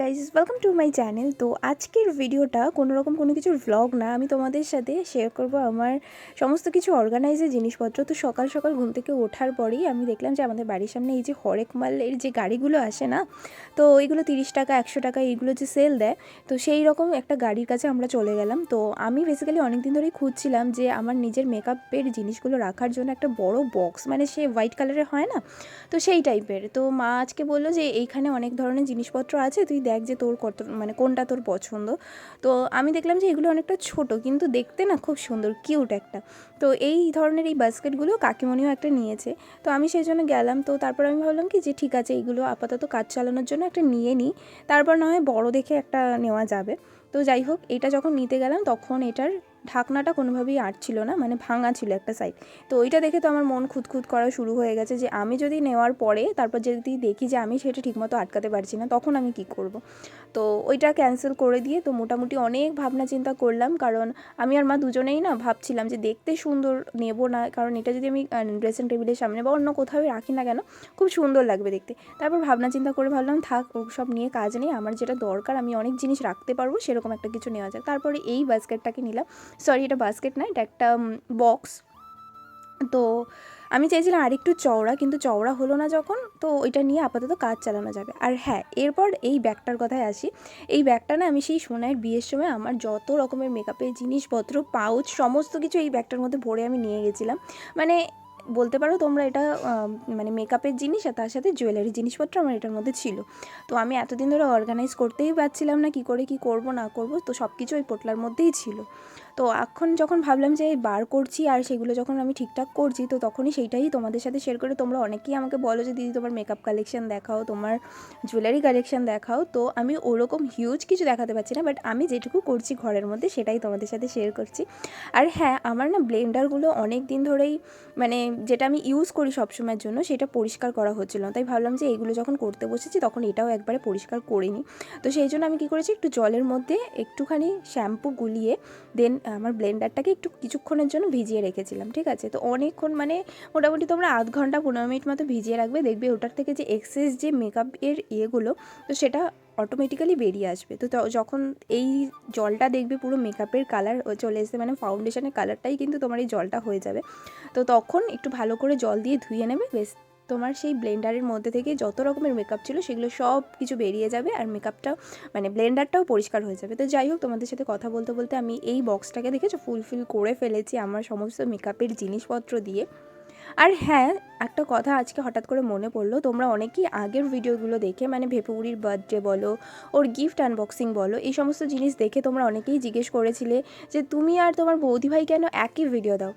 Guys welcome to my channel তো আজকের ভিডিওটা কোনো রকম কোনো কিছুর ভ্লগ না, আমি তোমাদের সাথে শেয়ার করব আমার সমস্ত কিছু অর্গানাইজের জিনিসপত্র। তো সকাল সকাল ঘুম থেকে ওঠার পরেই আমি দেখলাম যে আমাদের বাড়ির সামনে এই যে হরেক মালের যে গাড়িগুলো আসে না, তো এইগুলো তিরিশ টাকা, একশো টাকা এইগুলো যে সেল দেয়, তো সেই রকম একটা গাড়ির কাছে আমরা চলে গেলাম। তো আমি বেসিক্যালি অনেক দিন ধরেই খুঁজছিলাম যে আমার নিজের মেকআপের জিনিসগুলো রাখার জন্য একটা বড় বক্স মানে সে হোয়াইট কালারের হয় না, তো সেই টাইপের তো মা আজকে বলল যে এইখানে অনেক ধরনের জিনিসপত্র আছে, তুই দেখ যে তোর কত মানে কোনটা তোর পছন্দ। তো আমি দেখলাম যে এগুলো অনেকটা ছোট, কিন্তু দেখতে না খুব সুন্দর, কিউট একটা। তো এই ধরনের এই বাস্কেটগুলো কাকিমণিও একটা নিয়েছে। তো আমি সেই জন্য গেলাম, তো তারপর আমি ভাবলাম কি যে ঠিক আছে এইগুলো আপাতত কাজ চালানোর জন্য একটা নিয়ে নিই। তারপর না হয় বড় দেখে একটা নেওয়া যাবে। তো যাই হোক, এটা যখন নিতে গেলাম, তখন এটার ঢাকনাটা কোনোভাবেই আটছিল না মানে ভাঙা ছিল একটা সাইড তো ওইটা দেখে তো আমার মন খুঁতখুত করা শুরু হয়ে গেছে যে আমি যদি নেওয়ার পরে তারপর যদি দেখি যে আমি সেটা ঠিকমতো আটকাতে পারছি না, তখন আমি কি করব? তো ওইটা ক্যান্সেল করে দিয়ে তো মোটামুটি অনেক ভাবনা চিন্তা করলাম, কারণ আমি আর মা দুজনেই না ভাবছিলাম যে দেখতে সুন্দর নেব না, কারণ এটা যদি আমি ড্রেসিং টেবিলের সামনে বা অন্য কোথাও রাখি না কেন, খুব সুন্দর লাগবে দেখতে। তারপর ভাবনা চিন্তা করে ভাবলাম, থাক সব নিয়ে কাজ নেই, আমার যেটা দরকার আমি অনেক জিনিস রাখতে পারব, সেরকম একটা কিছু নেওয়া যাক। তারপরে এই বাস্কেটটাকে নিলাম। সরি, এটা বাস্কেট না, এটা একটা বক্স তো আমি চাইছিলাম আরেকটু চওড়া, কিন্তু চওড়া হলো না যখন, তো ওইটা নিয়ে আপাতত কাজ চালানো যাবে। আর হ্যাঁ এরপর এই ব্যাগটার কথায় আসি। এই ব্যাগটা না, আমি সেই সোনার বিয়ের সময় আমার যত রকমের মেকআপের জিনিসপত্র পাউচ সমস্ত কিছু এই ব্যাগটার মধ্যে ভরে আমি নিয়ে গেছিলাম। মানে বলতে পারো তোমরা এটা মানে মেকআপের জিনিস আর তার সাথে জুয়েলারি জিনিসপত্র আমার এটার মধ্যে ছিল। তো আমি এতদিন ধরে অর্গানাইজ করতেই পারছিলাম না কি করে কি করব না করব, তো সব কিছু ওই পোটলার মধ্যেই ছিল। তো এখন যখন ভাবলাম যে বার করছি আর সেগুলো যখন আমি ঠিকঠাক করছি, তো তখনই সেইটাই তোমাদের সাথে শেয়ার করে তোমরা অনেকেই আমাকে বলো যে, দিদি, তোমার মেকআপ কালেকশন দেখাও, তোমার জুয়েলারি কালেকশন দেখাও। তো আমি ওরকম হিউজ কিছু দেখাতে পারছি না বাট আমি যেটুকু করছি ঘরের মধ্যে সেটাই তোমাদের সাথে শেয়ার করছি। আর হ্যাঁ আমার না ব্লেন্ডারগুলো অনেক দিন ধরেই মানে যেটা আমি ইউজ করি সবসময়ের জন্য, সেটা পরিষ্কার করা হচ্ছিল না। তাই ভাবলাম যে এগুলো যখন করতে বসেছি, তখন এটাও একবারে পরিষ্কার করে নিই তো সেই জন্য আমি কী করেছি, একটু জলের মধ্যে একটুখানি শ্যাম্পু গুলিয়ে দেন আমার ব্লেন্ডারটাকে একটু কিছুক্ষণের জন্য ভিজিয়ে রেখেছিলাম, ঠিক আছে? তো অনেকক্ষণ মানে মোটামুটি তোমরা আধ ঘণ্টা, পনেরো মিনিট মতো ভিজিয়ে রাখবে, দেখবে ওটার থেকে যে এক্সেস যে মেকআপ এর ইয়েগুলো, তো সেটা অটোমেটিক্যালি বেরিয়ে আসবে। তো যখন এই জলটা দেখবে পুরো মেকআপের কালার চলে এসে মানে ফাউন্ডেশনের কালারটাই কিন্তু তোমার এই জলটা হয়ে যাবে। তো তখন একটু ভালো করে জল দিয়ে ধুয়ে নেবে বেশ তোমার সেই ব্লেন্ডারের মধ্যে থেকে যত রকমের মেকআপ ছিল সেগুলো সব কিছু বেরিয়ে যাবে আর মেকআপটাও মানে ব্লেন্ডারটাও পরিষ্কার হয়ে যাবে। তো যাই হোক, তোমাদের সাথে কথা বলতে বলতে আমি এই বক্সটাকে দেখেছ ফুলফিল করে ফেলেছি আমার সমস্ত মেকআপের জিনিসপত্র দিয়ে। আর হ্যাঁ একটা কথা আজকে হঠাৎ করে মনে পড়ল, তোমরা অনেকেই আগের ভিডিওগুলো দেখে মানে ভেপুরির বার্থডে বলো, ওর গিফট আনবক্সিং বলো, এই সমস্ত জিনিস দেখে তোমরা অনেকেই জিজ্ঞেস করেছিলে যে, তুমি আর তোমার বৌদি ভাই কেন একই ভিডিও দাও?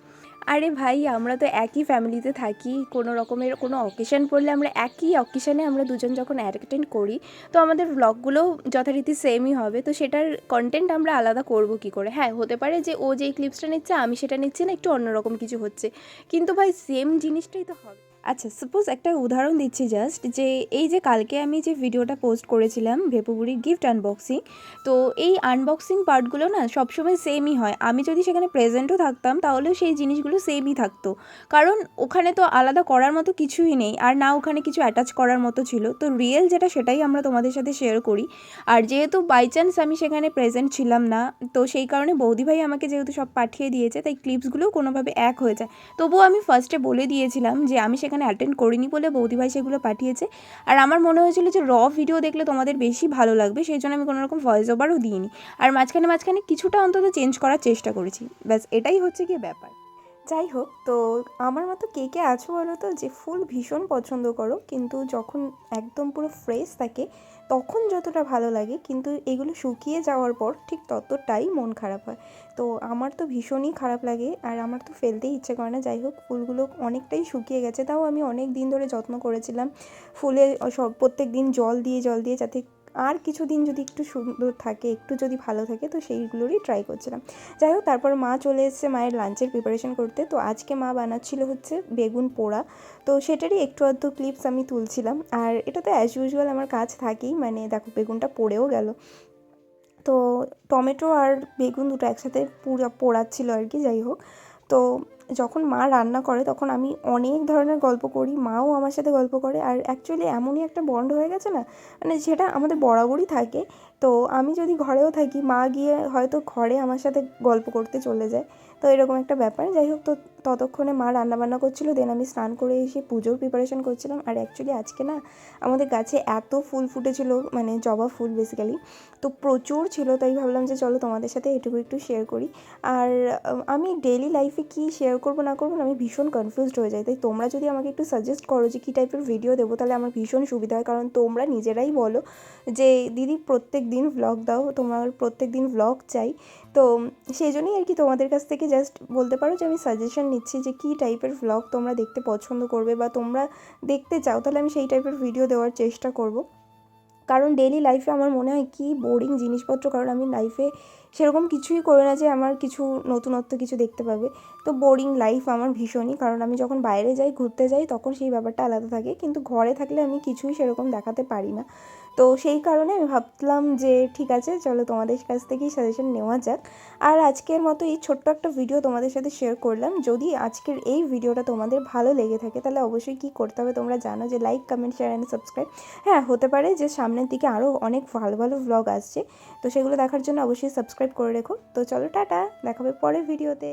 আরে ভাই, আমরা তো একই ফ্যামিলিতে থাকি। কোনো রকমের কোনো অকেশন পড়লে আমরা একই অকেশানে আমরা দুজন যখন অ্যাটেন্ড করি, তো আমাদের ব্লগুলো যথারীতি সেমই হবে। তো সেটার কন্টেন্ট আমরা আলাদা করব কি করে? হ্যাঁ হতে পারে যে ও যেই ক্লিপসটা নিচ্ছে, আমি সেটা নিচ্ছি না, একটু অন্যরকম কিছু হচ্ছে। কিন্তু ভাই সেম জিনিসটাই তো হবে। আচ্ছা সাপোজ একটা উদাহরণ দিচ্ছি জাস্ট যে এই যে কালকে আমি যে ভিডিওটা পোস্ট করেছিলাম ভেপুবুড়ির গিফট আনবক্সিং তো এই আনবক্সিং পার্টগুলো না সবসময় সেমই হয়। আমি যদি সেখানে প্রেজেন্টও থাকতাম, তাহলেও সেই জিনিসগুলো সেমই থাকতো। কারণ ওখানে তো আলাদা করার মতো কিছুই নেই, আর না ওখানে কিছু অ্যাটাচ করার মতো ছিল। তো রিয়েল যেটা সেটাই আমরা তোমাদের সাথে শেয়ার করি। আর যেহেতু বাই চান্স আমি সেখানে প্রেজেন্ট ছিলাম না, তো সেই কারণে বৌদি ভাই আমাকে যেহেতু সব পাঠিয়ে দিয়েছে, তাই ক্লিপসগুলোও কোনোভাবে এক হয়ে যায়। তবুও আমি ফার্স্টে বলে দিয়েছিলাম যে আমি সেখানে সেখানে অ্যাটেন্ড করিনি বলে বৌদিভাই সেগুলো পাঠিয়েছে। আর আমার মনে হয়েছিল যে র ভিডিও দেখলে তোমাদের বেশি ভালো লাগবে, সেই জন্য আমি কোনোরকম ভয়েস ওভারও দিইনি। আর মাঝখানে মাঝখানে কিছুটা অন্তত চেঞ্জ করার চেষ্টা করেছি। ব্যাস, এটাই হচ্ছে গিয়ে ব্যাপার। যাই হোক তো আমার মতো কে কে আছো বলো তো যে ফুল ভীষণ পছন্দ করো, কিন্তু যখন একদম পুরো ফ্রেশ থাকে, তখন যতটা ভালো লাগে, কিন্তু এগুলো শুকিয়ে যাওয়ার পর ঠিক ততটাই মন খারাপ হয়। তো আমার তো ভীষণই খারাপ লাগে, আর আমার তো ফেলতেই ইচ্ছে করে না। যাই হোক ফুলগুলো অনেকটাই শুকিয়ে গেছে, তাও আমি অনেক দিন ধরে যত্ন করেছিলাম। ফুলে সব প্রত্যেক দিন জল দিয়ে জল দিয়ে যাতে আর কিছু দিন যদি একটু সুন্দর থাকে, একটু যদি ভালো থাকে, তো সেইগুলোরই ট্রাই করছিলাম। যাই হোক, তারপর মা চলে এসছে মায়ের লাঞ্চের প্রিপারেশন করতে। তো আজকে মা বানাচ্ছিল হচ্ছে বেগুন পোড়া। তো সেটারই একটু আধটু ক্লিপস আমি তুলছিলাম। আর এটা তো অ্যাজ ইউজুয়াল আমার কাজ থাকেই মানে দেখো বেগুনটা পড়েও গেল। তো টমেটো আর বেগুন দুটো একসাথে পুরো পোড়াচ্ছিল আর কি, যাই হোক। তো যখন মা রান্না করে তখন আমি অনেক ধরনের গল্প করি, মাও আমার সাথে গল্প করে আর অ্যাকচুয়ালি এমনই একটা বন্ড হয়ে গেছে না? মানে যেটা আমাদের বরাবরই থাকে। তো আমি যদি ঘরেও থাকি, মা গিয়ে হয়তো ঘরে আমার সাথে গল্প করতে চলে যায়। তো এরকম একটা ব্যাপার। যাই হোক, তো ততক্ষণে মা রান্নাবান্না করছিল দেন আমি স্নান করে এসে পুজোর প্রিপারেশন করছিলাম। আর অ্যাকচুয়ালি আজকে না, আমাদের গাছে এত ফুল ফুটেছিল মানে জবা ফুল বেসিক্যালি তো প্রচুর ছিল, তাই ভাবলাম যে চলো তোমাদের সাথে এটুকু একটু শেয়ার করি। আর আমি ডেইলি লাইফে কী শেয়ার করব, না করব আমি ভীষণ কনফিউজড হয়ে যাই। তাই তোমরা যদি আমাকে একটু সাজেস্ট করো যে কী টাইপের ভিডিও দেবো, তাহলে আমার ভীষণ সুবিধা হয়। কারণ তোমরা নিজেরাই বলো যে, দিদি, প্রত্যেক দিন ভ্লগ দাও, তোমার প্রত্যেক দিন ভ্লগ চাই। তো সেই জন্যই আর কি তোমাদের কাছ থেকে জাস্ট বলতে পারো যে, আমি সাজেশন নিচ্ছি যে, কী টাইপের ভ্লগ তোমরা দেখতে পছন্দ করবে বা তোমরা দেখতে চাও, তাহলে আমি সেই টাইপের ভিডিও দেওয়ার চেষ্টা করব। কারণ ডেলি লাইফে আমার মনে হয় কি বোরিং জিনিসপত্র, কারণ আমি লাইফে সেরকম কিছুই করি না যে আমার কিছু নতুনত্ব কিছু দেখতে পাবে। তো বোরিং লাইফ আমার ভীষণই, কারণ আমি যখন বাইরে যাই, ঘুরতে যাই, তখন সেই ব্যাপারটা আলাদা থাকে। কিন্তু ঘরে থাকলে আমি কিছুই সেরকম দেখাতে পারি না। তো সেই কারণে আমি ভাবলাম যে ঠিক আছে, চলো তোমাদের কাছ থেকেই সাজেশন নেওয়া যাক। আর আজকের মতো এই ছোট্ট একটা ভিডিও তোমাদের সাথে শেয়ার করলাম। যদি আজকের এই ভিডিওটা তোমাদের ভালো লেগে থাকে, তাহলে অবশ্যই কী করতে হবে তোমরা জানো যে like comment share and subscribe হ্যাঁ হতে পারে যে সামনের দিকে আরও অনেক ভালো ভালো ব্লগ আসছে। তো সেগুলো দেখার জন্য অবশ্যই সাবস্ক্রাইব করে রেখো। তো চলো, টাটা। দেখাবে পরের ভিডিওতে